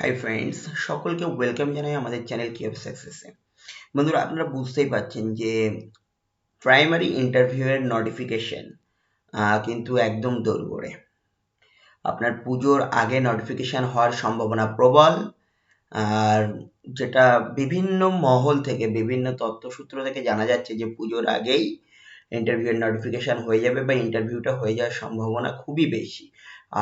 Hi friends সকলকে welcome জানাই আমাদের চ্যানেল কি অফ সাকসেসে বন্ধুরা, আপনারা বুঝতেই পারছেন যে প্রাইমারি ইন্টারভিউয়ের নোটিফিকেশন কিন্তু একদম দোরগোড়ে। আপনার পুজোর আগে নোটিফিকেশান হওয়ার সম্ভাবনা প্রবল, আর যেটা বিভিন্ন মহল থেকে, বিভিন্ন তথ্যসূত্র থেকে জানা যাচ্ছে যে পুজোর আগেই ইন্টারভিউয়ের নোটিফিকেশান হয়ে যাবে বা ইন্টারভিউটা হয়ে যাওয়ার সম্ভাবনা খুবই বেশি।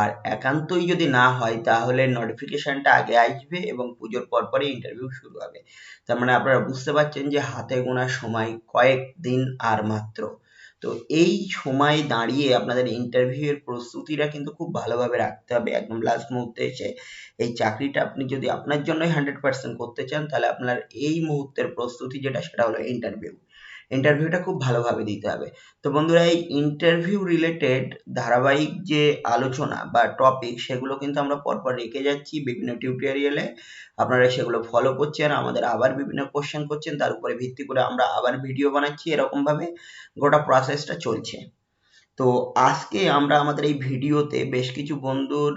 আর একান্তই যদি না হয়, তাহলে নোটিফিকেশানটা আগে আসবে এবং পুজোর পরপরই ইন্টারভিউ শুরু হবে। তার মানে আপনারা বুঝতে পারছেন যে হাতে গোনার সময় কয়েক দিন আর মাত্র। তো এই সময় দাঁড়িয়ে আপনাদের ইন্টারভিউয়ের প্রস্তুতিটা কিন্তু খুব ভালোভাবে রাখতে হবে। একদম লাস্ট মুহূর্তে এসে এই চাকরিটা আপনি যদি আপনার জন্যই হান্ড্রেড পার্সেন্ট করতে চান, তাহলে আপনার এই মুহূর্তের প্রস্তুতি যেটা, সেটা হলো ইন্টারভিউ ইন্টারভিউটা খুব ভালোভাবে দিতে হবে। তো বন্ধুরা, এই ইন্টারভিউ রিলেটেড ধারাবাহিক যে আলোচনা বা টপিক সেগুলো কিন্তু আমরা পরপর রেখে যাচ্ছি বিভিন্ন টিউটোরিয়ালে আপনারা সেগুলো ফলো করছেন, আমাদের আবার বিভিন্ন কোশ্চেন করছেন, তার উপরে ভিত্তি করে আমরা আবার ভিডিও বানাচ্ছি এরকমভাবে। গোটা প্রসেসটা চলছে। তো আজকে আমরা আমাদের এই ভিডিওতে বেশ কিছু বন্ধুর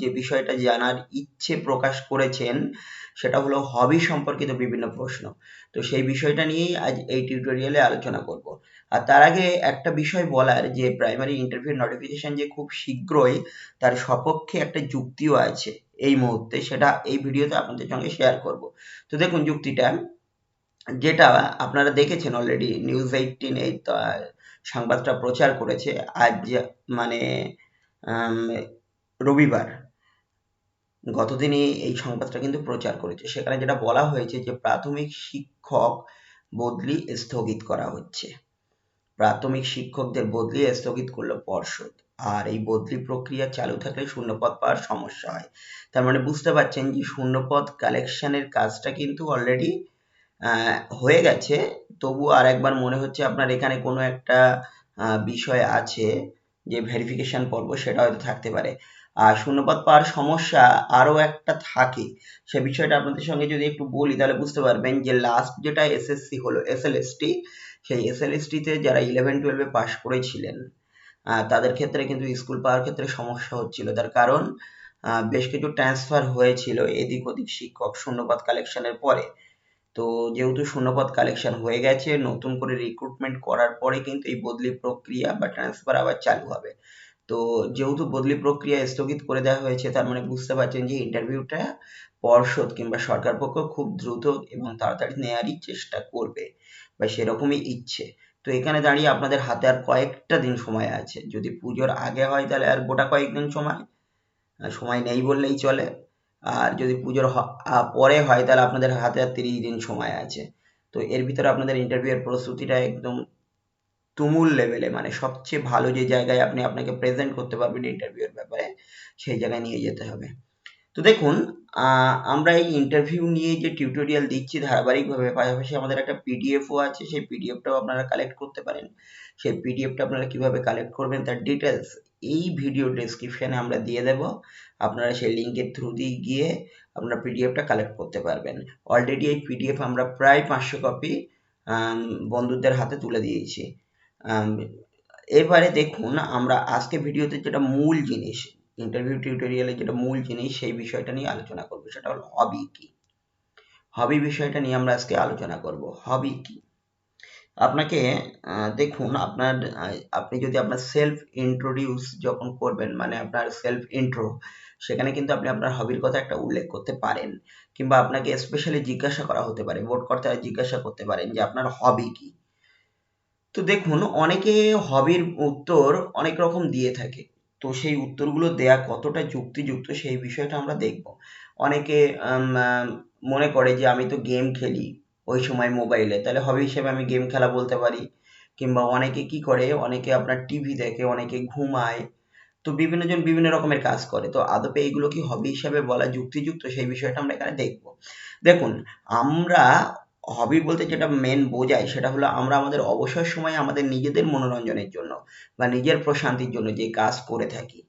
যে বিষয়টা জানার ইচ্ছে প্রকাশ করেছেন, সেটা হলো হবি সম্পর্কিত বিভিন্ন প্রশ্ন। তো সেই বিষয়টা নিয়েই আজ এই টিউটোরিয়ালে আলোচনা করব। আর তার আগে একটা বিষয় বলার, যে প্রাইমারি ইন্টারভিউ নোটিফিকেশন যে খুব শীঘ্রই তার সপক্ষে একটা যুক্তিও আছে এই মুহূর্তে, সেটা এই ভিডিওতে আপনাদের সঙ্গে শেয়ার করব। তো দেখুন যুক্তিটা, যেটা আপনারা দেখেছেন অলরেডি নিউজ এইটিন এই সংবাদটা প্রচার করেছে আজ মানে রবিবার। গতদিনই এই সংবাদটা কিন্তু প্রচার করেছে। সেখানে যেটা বলা হয়েছে যে, প্রাথমিক শিক্ষক বদলি স্থগিত করা হচ্ছে। প্রাথমিক শিক্ষকদের বদলি স্থগিত করল পর্ষদ। আর এই বদলি প্রক্রিয়া চালু থাকলে শূন্যপদ পাওয়ার সমস্যা হয়। তার মানে বুঝতে পারছেন যে, শূন্যপদ কালেকশনের কাজটা কিন্তু অলরেডি হয়ে গেছে। তবু আর একবার মনে হচ্ছে আপনার এখানে কোনো একটা বিষয় আছে যে ভেরিফিকেশন পর্ব, সেটা হয়তো থাকতে পারে। আর শূন্যপদ পাওয়ার সমস্যা আরও একটা থাকে। সে বিষয়টা আপনাদের সঙ্গে যদি একটু বলি, তাহলে বুঝতে পারবেন যে লাস্ট যেটা এসএসসি হলো এসএলএসটি সেই এসএলএসটিতে যারা ইলেভেন টুয়েলভে পাশ করেছিলেন তাদের ক্ষেত্রে কিন্তু স্কুল পাওয়ার ক্ষেত্রে সমস্যা হচ্ছিল। তার কারণ বেশ কিছু ট্রান্সফার হয়েছিল এদিক ওদিক শিক্ষক শূন্যপদ কালেকশনের পরে। তো যেহেতু শূন্যপদ কালেকশন হয়ে গেছে, নতুন করে রিক্রুটমেন্ট করার পরে কিন্তু এই বদলি প্রক্রিয়া বা ট্রান্সফার আবার চালু হবে। তো যেহেতু বদলি প্রক্রিয়া স্থগিত করে দেওয়া হয়েছে, তার মানে বুঝতে পারছেন যে ইন্টারভিউটা পর্ষদ কিংবা সরকার পক্ষ খুব দ্রুত এবং তাড়াতাড়ি নেওয়ারই চেষ্টা করবে বা সেরকমই ইচ্ছে। তো এখানে দাঁড়িয়ে আপনাদের হাতে আর কয়েকটা দিন সময় আছে। যদি পুজোর আগে হয় তাহলে আর গোটা কয়েকদিন সময়? সময় নেই বললেই চলে। আর যদি পুজোর পরে হয় তাহলে আপনাদের হাতে আর তিরিশ দিন সময় আছে। তো এর ভিতরে আপনাদের ইন্টারভিউয়ের প্রস্তুতিটা একদম তুমুল লেভেলে মানে সবচেয়ে ভালো যে জায়গায় আপনি আপনাকে প্রেজেন্ট করতে পারবেন ইন্টারভিউয়ের ব্যাপারে, সেই জায়গায় নিয়ে যেতে হবে। তো দেখুন আমরা এই ইন্টারভিউ নিয়ে যে টিউটোরিয়াল দিচ্ছি ধারাবাহিকভাবে, পাশাপাশি আমাদের একটা পিডিএফও আছে, সেই পিডিএফটাও আপনারা কালেক্ট করতে পারেন। সেই পিডিএফটা আপনারা কীভাবে কালেক্ট করবেন তার ডিটেলস এই ভিডিও ডেসক্রিপশানে আমরা দিয়ে দেব। আপনারা সেই লিঙ্কের থ্রু দিয়ে গিয়ে আপনারা পিডিএফটা কালেক্ট করতে পারবেন। অলরেডি এই পিডিএফ আমরা প্রায় পাঁচশো কপি বন্ধুদের হাতে তুলে দিয়েছি। এবারে দেখুন, আমরা আজকে ভিডিওতে যেটা মূল জিনিস ইন্টারভিউ টিউটোরিয়ালে যেটা মূল জিনিস, সেই বিষয়টা নিয়ে আলোচনা করব। সেটা হলো হবি কি? হবি বিষয়টা নিয়ে আমরা আজকে আলোচনা করব। হবি কি? আপনাকে দেখুন আপনার আপনি যদি আপনার সেলফ ইন্ট্রোডিউস যখন করবেন মানে আপনার সেলফ ইন্ট্রো সেখানে কিন্তু আপনি আপনার হবির কথা একটা উল্লেখ করতে পারেন। কিংবা আপনাকে স্পেশালি জিজ্ঞাসা করা হতে পারে বোর্ড কর্তারা জিজ্ঞাসা করতে পারেন যে আপনার হবি কি। তো দেখুন, অনেকে হবির উত্তর অনেক রকম দিয়ে থাকে। তো সেই উত্তরগুলো দেয়া কতটা যুক্তিযুক্ত সেই বিষয়টা আমরা দেখব। অনেকে মনে করে যে আমি তো গেম খেলি ওই সময় মোবাইলে তাহলে হবি হিসেবে আমি গেম খেলা বলতে পারি, কিংবা অনেকে কি করে, অনেকে আপনার টিভি দেখে, অনেকে ঘুমায়। তো বিভিন্ন জন বিভিন্ন রকমের কাজ করে। তো আদপে এইগুলো কি হবি হিসাবে বলা যুক্তিযুক্ত? সেই বিষয়টা আমরা এখানে দেখব। দেখুন, আমরা হবি বলতে যেটা মেন বোঝায়, সেটা হলো আমরা আমাদের অবসর সময়ে আমাদের নিজেদের মনোরঞ্জনের জন্য, বা নিজের প্রশান্তির জন্য যে কাজ করে থাকি,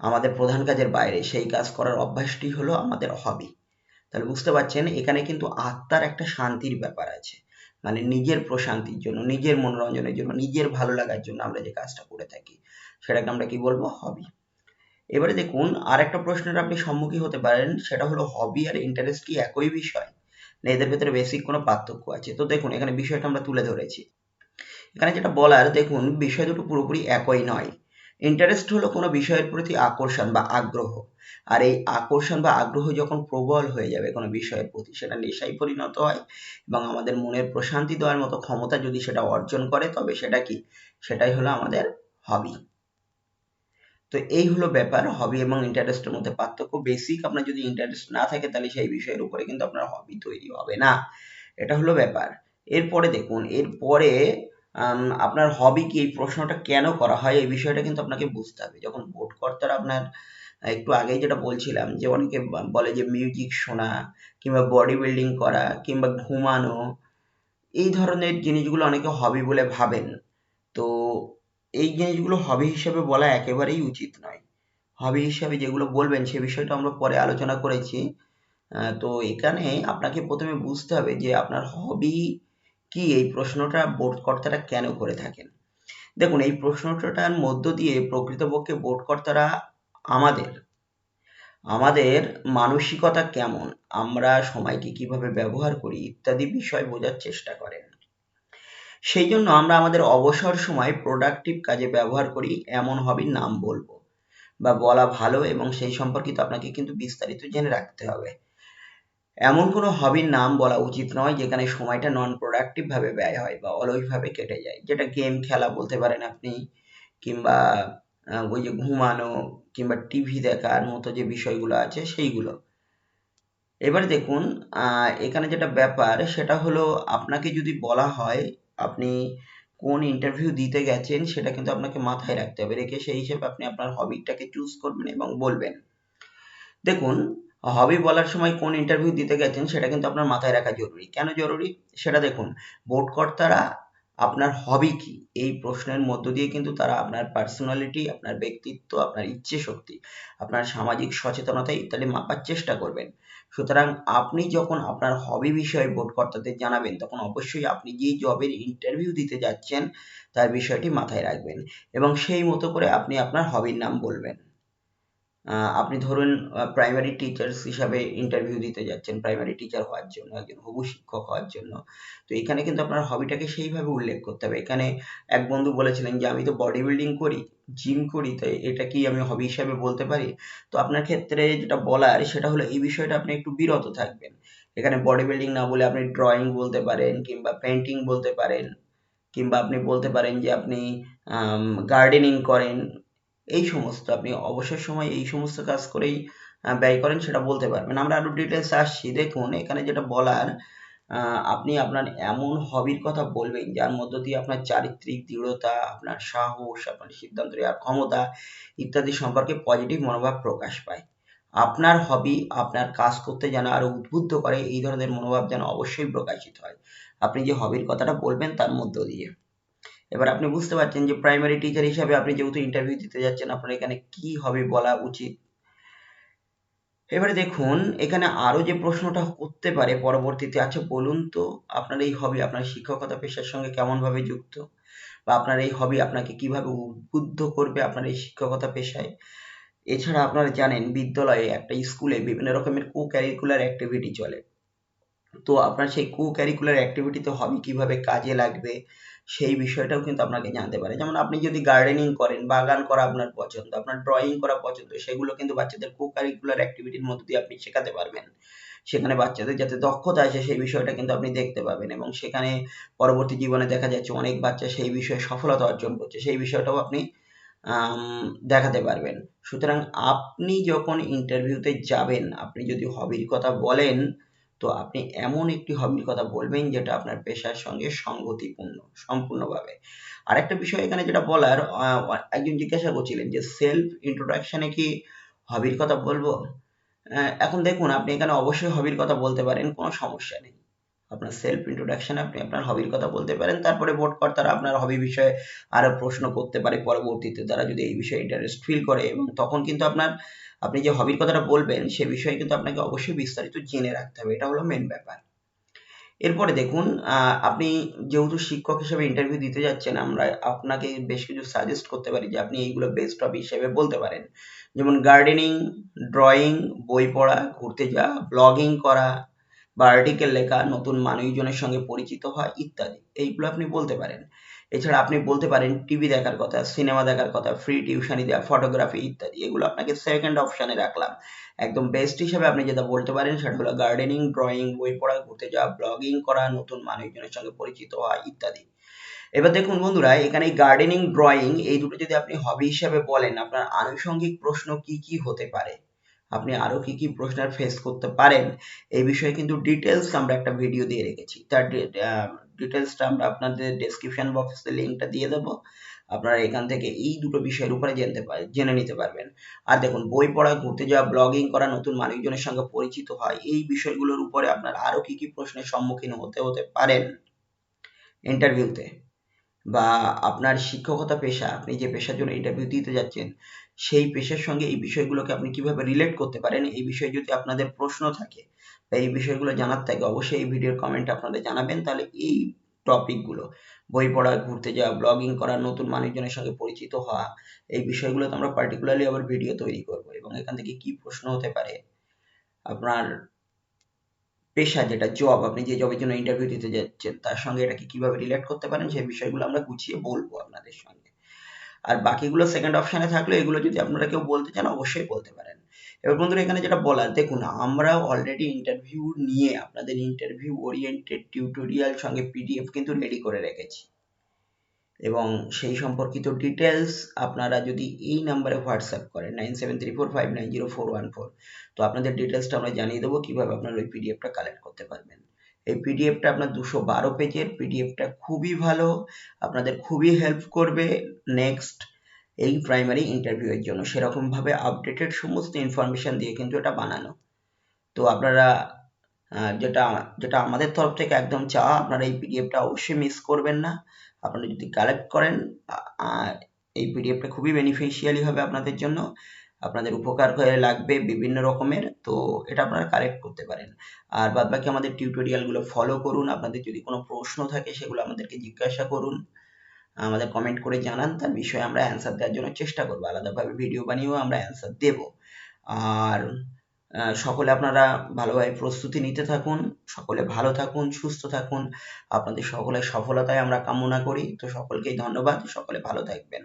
আমাদের প্রধান কাজের বাইরে, সেই কাজ করার অভ্যাসটি হলো আমাদের হবি তাহলে বুঝতে পারছেন, এখানে কিন্তু আত্মার একটা শান্তির ব্যাপার আছে। মানে নিজের প্রশান্তির জন্য, নিজের মনোরঞ্জনের জন্য, নিজের ভালো লাগার জন্য আমরা যে কাজটা করে থাকি, সেটাকে আমরা কি বলব? হবি এবারে দেখুন আর একটা প্রশ্নের আপনি সম্মুখীন হতে পারেন, সেটা হলো হবি আর ইন্টারেস্ট কি একই বিষয়? না, এদের ভেতরে বেসিক কোনো পার্থক্য আছে? তো দেখুন, এখানে বিষয়টা আমরা তুলে ধরেছি। এখানে যেটা বলার, দেখুন, বিষয় দুটো পুরোপুরি একই নয়। ইন্টারেস্ট হলো কোনো বিষয়ের প্রতি আকর্ষণ বা আগ্রহ। আর এই আকর্ষণ বা আগ্রহ যখন প্রবল হয়ে যাবে কোনো বিষয়ের প্রতি, সেটা নেশায় পরিণত হয় এবং আমাদের মনের প্রশান্তি দেওয়ার মতো ক্ষমতা যদি সেটা অর্জন করে, তবে সেটা কি? সেটাই হলো আমাদের হবি তো এই হলো ব্যাপার হবি এবং ইন্টারেস্টের মধ্যে পার্থক্য। বেসিক আপনার যদি ইন্টারেস্ট না থাকে, তাহলে সেই বিষয়ের উপরে কিন্তু আপনার হবি তৈরি হবে না। এটা হলো ব্যাপার। এরপরে দেখুন, এরপরে আপনার হবি কি? এই প্রশ্নটা কেন করা হয়? এই বিষয়টা কিন্তু আপনাকে বুঝতে হবে। যখন বোর্ডকর্তারা আপনার, একটু আগেই যেটা বলছিলাম যে অনেকে বলে যে মিউজিক শোনা কিংবা বডি বিল্ডিং করা কিংবা ঘুমানো, এই ধরনের জিনিসগুলো অনেকে হবি বলে ভাবেন। তো এই জিনিসগুলো হবি হিসেবে বলা একেবারেই উচিত নয়। হবি হিসাবে যেগুলো বলবেন সে বিষয়টা আমরা পরে আলোচনা করেছি। তো এখানে আপনাকে প্রথমে বুঝতে হবে যে আপনার হবি কি এই প্রশ্নটা বোর্ডকর্তারা কেন করে থাকেন? দেখুন, এই প্রশ্নটার মধ্য দিয়ে প্রকৃতপক্ষে বোর্ডকর্তারা আমাদের আমাদের মানসিকতা কেমন, আমরা সময়কে কীভাবে ব্যবহার করি ইত্যাদি বিষয় বোঝার চেষ্টা করেন। সেই জন্য আমরা আমাদের অবসর সময় প্রোডাক্টিভ কাজে ব্যবহার করি, এমন হবির নাম বলব। বা বলা ভালো এবং সেই সম্পর্কিত আপনাকে কিন্তু বিস্তারিত জেনে রাখতে হবে। এমন কোনো হবির নাম বলা উচিত নয় যেখানে সময়টা নন প্রোডাক্টিভ ভাবে ব্যয় হয় বা অলসভাবে কেটে যায়। যেটা গেম খেলা বলতে পারেন আপনি, কিংবা ওই যে ঘুমানো, কিংবা টিভি দেখার মতো যে বিষয়গুলো আছে সেইগুলো। এবার দেখুন এখানে যেটা ব্যাপার সেটা হলো আপনাকে যদি বলা হয় আপনি কোন ইন্টারভিউ দিতে গেছেন সেটা কিন্তু আপনাকে মাথায় রাখতে হবে। রেখে সেই হিসেবে আপনি আপনার হবিটাকে চুজ করবেন এবং বলবেন। দেখুন হবি বলার সময় কোন ইন্টারভিউ দিতে গেছেন সেটা কিন্তু আপনার মাথায় রাখা জরুরি। কেন জরুরি? সেটা দেখুন বোর্ডকর্তারা আপনার হবি কি? এই প্রশ্নের মধ্য দিয়ে কিন্তু তারা আপনার পার্সোনালিটি আপনার ব্যক্তিত্ব, আপনার ইচ্ছে শক্তি আপনার সামাজিক সচেতনতা ইত্যাদি মাপার চেষ্টা করবেন। সুতরাং আপনি যখন আপনার হবি বিষয়ে বোর্ডকর্তাদের জানাবেন, তখন অবশ্যই আপনি যে জবের ইন্টারভিউ দিতে যাচ্ছেন, তার বিষয়টি মাথায় রাখবেন এবং সেই মতো করে আপনি আপনার হবির নাম বলবেন। আপনি ধরুন প্রাইমারি টিচার্স হিসাবে ইন্টারভিউ দিতে যাচ্ছেন প্রাইমারি টিচার হওয়ার জন্য, একজন হবু শিক্ষক হওয়ার জন্য। তো এখানে কিন্তু আপনার হবিটাকে সেইভাবে উল্লেখ করতে হবে। এখানে এক বন্ধু বলেছিলেন যে, আমি তো বডি বিল্ডিং করি জিম করি তো এটা কি আমি হবি হিসাবে বলতে পারি? তো আপনার ক্ষেত্রে যেটা বলার, সেটা হলো এই বিষয়টা আপনি একটু বিরত থাকবেন। এখানে বডি বিল্ডিং না বলে আপনি ড্রয়িং বলতে পারেন কিংবা পেন্টিং বলতে পারেন, কিংবা আপনি বলতে পারেন যে, আপনি গার্ডেনিং করেন। এই সমস্ত, আপনি অবসর সময় এই সমস্ত কাজ করেই ব্যয় করেন সেটা বলতে পারবেন। আমরা আরও ডিটেলস আসছি। দেখুন, এখানে যেটা বলার আপনি আপনার এমন হবির কথা বলবেন, যার মধ্য দিয়ে আপনার চারিত্রিক দৃঢ়তা, আপনার সাহস, আপনার সিদ্ধান্ত নেওয়ার ক্ষমতা ইত্যাদি সম্পর্কে পজিটিভ মনোভাব প্রকাশ পায়। আপনার হবি আপনার কাজ করতে যেন আরও উদ্বুদ্ধ করে, এই ধরনের মনোভাব যেন অবশ্যই প্রকাশিত হয়। আপনি যে হবির কথাটা বলবেন তার মধ্য দিয়ে। এবার আপনি বুঝতে পারছেন যে প্রাইমারি টিচার হিসাবে আপনি যেহেতু ইন্টারভিউ দিতে যাচ্ছেন, আপনার এখানে কি হবে বলা উচিত? এবারে দেখুন, এখানে আরও যে প্রশ্নটা করতে পারে পরবর্তীতে আচ্ছা বলুন তো আপনার এই হবি আপনার শিক্ষকতা পেশার সঙ্গে কেমন ভাবে যুক্ত? বা আপনার এই হবি আপনাকে কীভাবে উদ্বুদ্ধ করবে আপনার এই শিক্ষকতা পেশায়? এছাড়া আপনারা জানেন, বিদ্যালয়ে একটা স্কুলে বিভিন্ন রকমের কো ক্যারিকুলার অ্যাক্টিভিটি চলে। তো আপনার সেই কো ক্যারিকুলার অ্যাক্টিভিটিতে হবি কীভাবে কাজে লাগবে? সেই বিষয়টাও কিন্তু আপনাকে জানতে পারে। যেমন আপনি যদি গার্ডেনিং করেন, বাগান করা আপনার পছন্দ, আপনার ড্রয়িং করা পছন্দ, সেগুলো কিন্তু বাচ্চাদের কো কারিকুলার অ্যাক্টিভিটির মধ্যে দিয়ে আপনি শেখাতে পারবেন। সেখানে বাচ্চাদের যাতে দক্ষতা আছে সেই বিষয়টা কিন্তু আপনি দেখতে পাবেন এবং সেখানে পরবর্তী জীবনে দেখা যাচ্ছে অনেক বাচ্চা সেই বিষয়ে সফলতা অর্জন করছে, সেই বিষয়টাও আপনি দেখাতে পারবেন। সুতরাং আপনি যখন ইন্টারভিউতে যাবেন, আপনি যদি হবির কথা বলেন তো আপনি এমন একটি হবির কথা বলবেন যেটা আপনার পেশার সঙ্গে সঙ্গতিপূর্ণ, সম্পূর্ণভাবে। আরেকটা বিষয় এখানে যেটা বলার একজন জিজ্ঞাসা করছিলেন যে সেলফ ইন্ট্রোডাকশনে কি হবির কথা বলব? এখন দেখুন, আপনি এখানে অবশ্যই হবির কথা বলতে পারেন, কোনো সমস্যা নেই। আপনার সেলফ ইন্ট্রোডাকশনে আপনি আপনার হবির কথা বলতে পারেন, তারপরে বোর্ড কর্তারা আপনার হবি বিষয়ে আরও প্রশ্ন করতে পারে, পরবর্তীতে তারা যদি এই বিষয়ে ইন্টারেস্ট ফিল করে এবং তখন কিন্তু আপনার আপনি যে হবির কথাটা বলবেন, সে বিষয়ে কিন্তু আপনাকে অবশ্যই বিস্তারিত জেনে রাখতে হবে। এটা হলো মেন ব্যাপার। এরপরে দেখুন আপনি যেহেতু শিক্ষক হিসেবে ইন্টারভিউ দিতে যাচ্ছেন, আমরা আপনাকে বেশ কিছু সাজেস্ট করতে পারি যে আপনি এইগুলো বেস্ট হবি হিসেবে বলতে পারেন। যেমন গার্ডেনিং ড্রয়িং বই পড়া, ঘুরতে যাওয়া ব্লগিং করা বা আর্টিকেল লেখা, নতুন মানুষজনের সঙ্গে পরিচিত হওয়া ইত্যাদি। এইগুলো আপনি বলতে পারেন। এছাড়া আপনি বলতে পারেন টিভি দেখার কথা সিনেমা দেখার কথা ফ্রি টিউশনি দেওয়া ফটোগ্রাফি ইত্যাদি, এগুলো আপনাকে সেকেন্ড অপশানে রাখলাম। একদম বেস্ট হিসাবে আপনি যেটা বলতে পারেন সেটা হলো গার্ডেনিং ড্রয়িং বই পড়া, ঘুরতে যাওয়া ব্লগিং করা, নতুন মানুষজনের সঙ্গে পরিচিত হওয়া ইত্যাদি। এবার দেখুন বন্ধুরা, এখানে গার্ডেনিং ড্রয়িং এই দুটো যদি আপনি হবি হিসাবে বলেন, আপনার আনুষঙ্গিক প্রশ্ন কি কি হতে পারে? আপনি আরও কি কি প্রশ্নের ফেস করতে পারেন? এই বিষয়ে কিন্তু ডিটেলস আমরা একটা ভিডিও দিয়ে রেখেছি। তার ডিটেলসটা আমরা আপনাদের ডেসক্রিপশন বক্সে লিঙ্কটা দিয়ে দেবো। আপনারা এখান থেকে এই দুটো বিষয়ের উপরে জানতে পারেন জেনে নিতে পারবেন। আর দেখুন, বই পড়া, ঘুরতে যাওয়া ব্লগিং করা, নতুন মানুষজনের সঙ্গে পরিচিত হয় এই বিষয়গুলোর উপরে আপনার আরও কি কি প্রশ্নের সম্মুখীন হতে হতে পারেন ইন্টারভিউতে বা আপনার শিক্ষকতা পেশা, আপনি যে পেশার জন্য ইন্টারভিউ দিতে যাচ্ছেন, সেই পেশার সঙ্গে এই বিষয়গুলোকে আপনি কীভাবে রিলেট করতে পারেন? এই বিষয়ে যদি আপনাদের প্রশ্ন থাকে এই বিষয়গুলো জানার থাকে। অবশ্যই এই ভিডিওর কমেন্ট আপনাদের জানাবেন। তাহলে এই টপিকগুলো বই পড়া, ঘুরতে যাওয়া ব্লগিং করা, নতুন মানুষজনের সঙ্গে পরিচিত হওয়া, এই বিষয়গুলো তো আমরা পার্টিকুলারলি আবার ভিডিও তৈরি করব এবং এখান থেকে কি প্রশ্ন হতে পারে, আপনার পেশা যেটা জব আপনি যে জবের জন্য ইন্টারভিউ দিতে যাচ্ছেন, তার সঙ্গে এটাকে কীভাবে রিলেট করতে পারেন, সেই বিষয়গুলো আমরা গুছিয়ে বলব আপনাদের সঙ্গে। আর বাকিগুলো সেকেন্ড অপশানে থাকলে এগুলো যদি আপনারা কেউ বলতে চান, অবশ্যই বলতে পারেন। এবার বন্ধুরা এখানে যেটা বলার, দেখুন আমরা অলরেডি ইন্টারভিউ নিয়ে আপনাদের ইন্টারভিউ ওরিয়েন্টেড টিউটোরিয়াল সঙ্গে পিডিএফ কিন্তু রেডি করে রেখেছি। এবং সেই সম্পর্কিত ডিটেলস আপনারা যদি এই নাম্বারে হোয়াটসঅ্যাপ করেন nine seven three four five nine zero four one four তো আপনাদের ডিটেলসটা আমরা জানিয়ে দেবো কীভাবে আপনার ওই পিডিএফটা কালেক্ট করতে পারবেন। এই পিডিএফটা আপনার দুশো বারো পেজের পিডিএফটা খুবই ভালো, আপনাদের খুবই হেল্প করবে। নেক্সট এই প্রাইমারি ইন্টারভিউ এর জন্য। সেরকমভাবে আপডেটেড সমস্ত ইনফরমেশন দিয়ে কিন্তু এটা বানানো। তো আপনারা যেটা যেটা আমাদের তরফ থেকে একদম চাওয়া, আপনারা এই পিডিএফটা অবশ্যই মিস করবেন না। আপনারা যদি কালেক্ট করেন এই পিডিএফটা খুবই বেনিফিশিয়ালি হবে আপনাদের জন্য। আপনাদের উপকার হয়ে লাগবে বিভিন্ন রকমের, তো এটা আপনারা কালেক্ট করতে পারেন। আর বাদ বাকি আমাদের টিউটোরিয়ালগুলো ফলো করুন। আপনাদের যদি কোনো প্রশ্ন থাকে, সেগুলো আমাদেরকে জিজ্ঞাসা করুন। আমাদের কমেন্ট করে জানান, তার বিষয়ে আমরা অ্যান্সার দেওয়ার জন্য চেষ্টা করব। আলাদাভাবে ভিডিও বানিয়েও আমরা অ্যান্সার দেব। আর সকলে আপনারা ভালোভাবে প্রস্তুতি নিতে থাকুন, সকলে ভালো থাকুন, সুস্থ থাকুন। আপনাদের সকলের সফলতায় আমরা কামনা করি। তো সকলকেই ধন্যবাদ। সকলে ভালো থাকবেন।